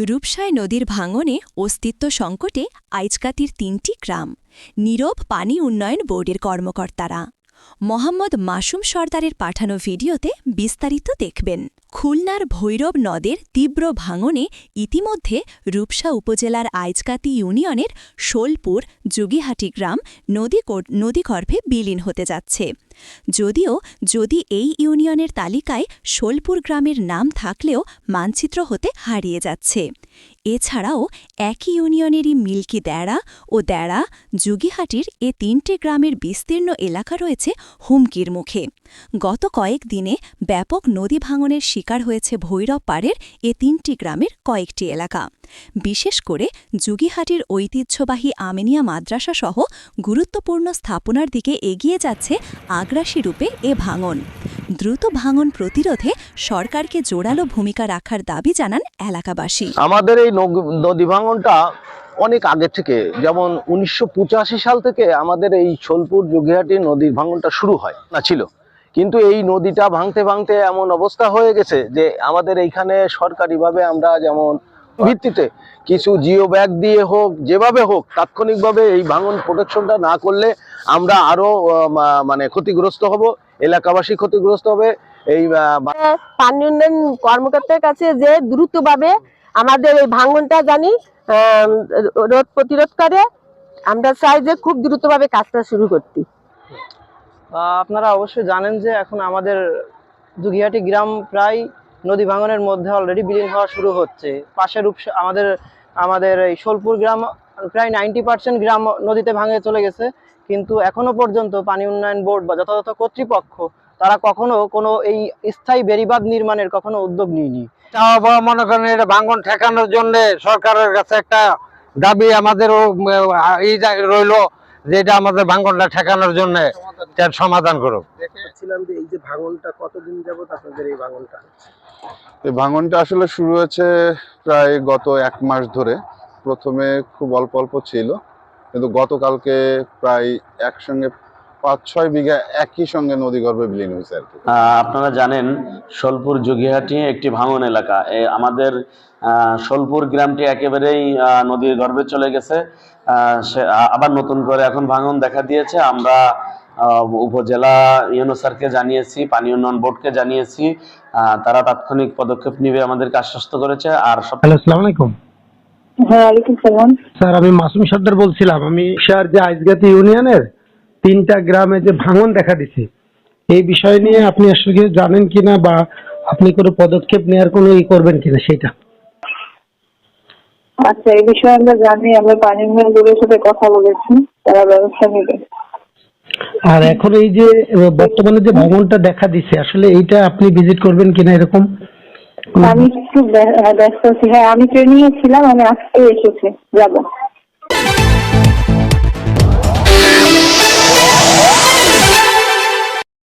রূপসায় নদীর ভাঙনে অস্তিত্ব সংকটে আইজকাতির তিনটি গ্রাম নীরব পানি উন্নয়ন বোর্ডের কর্মকর্তারা। মোহাম্মদ মাসুম সর্দারের পাঠানো ভিডিওতে বিস্তারিত দেখবেন। খুলনার ভৈরব নদের তীব্র ভাঙনে ইতিমধ্যে রূপসা উপজেলার আইচকাতি ইউনিয়নের শোলপুর যুগিহাটি গ্রাম নদী নদীগর্ভে বিলীন হতে যাচ্ছে। যদিও, যদি এই ইউনিয়নের তালিকায় শোলপুর গ্রামের নাম থাকলেও মানচিত্র হতে হারিয়ে যাচ্ছে। এছাড়াও একই ইউনিয়নেরই মিল্কি দ্যাড়া ও দ্যাড়া যুগিহাটির এ তিনটে গ্রামের বিস্তীর্ণ এলাকা রয়েছে হুমকির মুখে। গত কয়েক দিনে ব্যাপক নদী ভাঙনের শিকার হয়েছে ভৈরব পাড়ের এ তিনটি গ্রামের কয়েকটি এলাকা। বিশেষ করে যুগিহাটির ঐতিহ্যবাহী আমেনিয়া মাদ্রাসা সহ গুরুত্বপূর্ণ স্থাপনার দিকে এগিয়ে যাচ্ছে আগ্রাসী রূপে এ ভাঙন। দ্রুত ভাঙন প্রতিরোধে সরকারকে জোরালো ভূমিকা রাখার দাবি জানান এলাকাবাসী। আমাদের এই নদী ভাঙনটা অনেক আগে থেকে, যেমন উনিশশো পঁচাশি সাল থেকে আমাদের এই সোলপুর যোগিহাটি নদীর ভাঙনটা শুরু হয়, না ছিল। কিন্তু এই নদীটা ভাঙতে ভাঙতে এমন অবস্থা হয়ে গেছে যে আমাদের এইখানে সরকারিভাবে আমরা যেমন ভিত্তিতে কিছু জিও ব্যাগ দিয়ে হোক, যেভাবে হোক, তাৎক্ষণিকভাবে এই ভাঙন প্রোটেকশনটা না করলে আমরা আরও মানে ক্ষতিগ্রস্ত হব এলাকাবাসী ক্ষতিগ্রস্ত হবে এই পানি উন্নয়ন কর্মকর্তার কাছে যে দ্রুতভাবে আমাদের এই ভাঙনটা জানি রোধ প্রতিরোধ করে আমরা চাই যে খুব দ্রুতভাবে কাজটা শুরু করতে। আহ আপনারা অবশ্যই জানেন যে এখন আমাদের দুঘিয়াটি গ্রাম প্রায় নদী ভাঙনের মধ্যে অলরেডি বিলীন হওয়া শুরু হচ্ছে। পাশের আমাদের আমাদের এই সোলপুর গ্রাম প্রায় নাইনটি পার্সেন্ট গ্রাম নদীতে ভাঙে চলে গেছে। কিন্তু এখনও পর্যন্ত পানি উন্নয়ন বোর্ড বা যথাযথ কর্তৃপক্ষ তারা কখনো কোনো এই স্থায়ী বেড়িবাঁধ নির্মাণের কখনো উদ্যোগ নিয়নি। চাওয়া পাওয়া মনে করেন এটা ভাঙন ঠেকানোর জন্য সরকারের কাছে একটা দাবি আমাদেরও উম, এই জায়গায় রইল যে এটা আমাদের ভাঙনটা ঠেকানোর জন্য তার সমাধান করুক। দেখছিলাম যে এই যে ভাঙনটা কতদিন যাবত আপনাদের এই ভাঙনটা? এই ভাঙনটা আসলে শুরু হয়েছে প্রায় গত এক মাস ধরে। প্রথমে খুব অল্প অল্প ছিল কিন্তু গতকালকে প্রায় একসঙ্গে পাঁচ ছয় বিঘা একই সঙ্গে নদীগর্ভে বিলীন হয়েছে আর কি। আপনারা জানেন সোলপুর যোগীহাটি একটি ভাঙন এলাকা। আমাদের সোলপুর গ্রামটি একেবারেই আহ, নদীর গর্ভে চলে গেছে। আহ, সে আবার নতুন করে এখন ভাঙন দেখা দিয়েছে। আমরা আহ, উপজেলা ইউনো স্যারকে জানিয়েছি পানি উন্নয়ন বোর্ডকে জানিয়েছি। আহ, তারা তাৎক্ষণিক পদক্ষেপ নিবে আমাদেরকে আশ্বস্ত করেছে। আর আসসালামু আলাইকুম। স্যার আমি মাসুম সর্দার বলছিলাম। আমি স্যার যে আইজগাতি ইউনিয়নের তিনটা গ্রামে যে ভাঙন দেখা দিছে এই বিষয় নিয়ে আপনি আসলে জানেন কিনা বা আপনি কোনো পদক্ষেপ নেওয়ার কোনো ই করবেন কিনা সেটা? আচ্ছা এই বিষয়ে আমরা জানি আমরা পানি বোর্ডের সাথে কথা বলেছি তারা ব্যবস্থা নেবে। আর এখন এই যে বর্তমানে যে ভাঙনটা দেখা দিছে আসলে এইটা আপনি ভিজিট করবেন কিনা এরকম? আমি একটু ব্য- ব্যস্ত আছি। হ্যাঁ আমি ট্রেনিং ছিলাম আমি আজকে এসেছি। যাব।